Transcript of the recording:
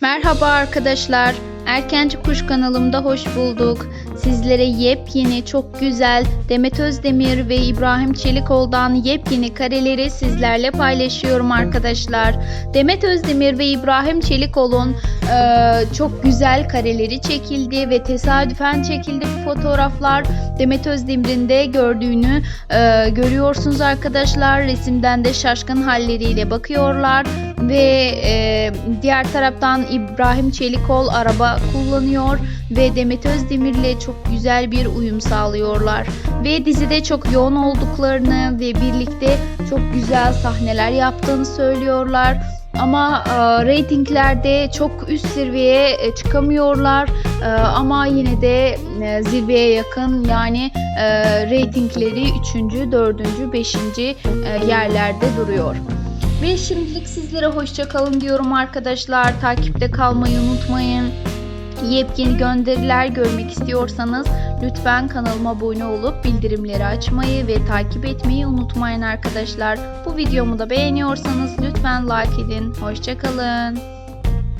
Merhaba arkadaşlar. Erkenci Kuş kanalımda hoş bulduk. Sizlere yepyeni, çok güzel Demet Özdemir ve İbrahim Çelikoğlu'dan yepyeni kareleri sizlerle paylaşıyorum arkadaşlar. Demet Özdemir ve İbrahim Çelikoğlu'nun eee, çok güzel kareleri çekildi ve tesadüfen çekildi bu fotoğraflar. Demet Özdemir'in de gördüğünü eee, görüyorsunuz arkadaşlar. Resimden de şaşkın halleriyle bakıyorlar ve e, diğer taraftan İbrahim Çelikol araba kullanıyor ve Demet Özdemir'le çok güzel bir uyum sağlıyorlar ve dizide çok yoğun olduklarını ve birlikte çok güzel sahneler yaptığını söylüyorlar. Ama e, reytinglerde çok üst seviyeye e, çıkamıyorlar E, ama yine de e, zirveye yakın yani e, reytingleri 3. 4. 5. e, yerlerde duruyor. Ve şimdilik sizlere hoşça kalın diyorum arkadaşlar. Takipte kalmayı unutmayın. Yepyeni gönderiler görmek istiyorsanız lütfen kanalıma abone olup bildirimleri açmayı ve takip etmeyi unutmayın arkadaşlar. Bu videomu da beğeniyorsanız lütfen like edin. Hoşça kalın.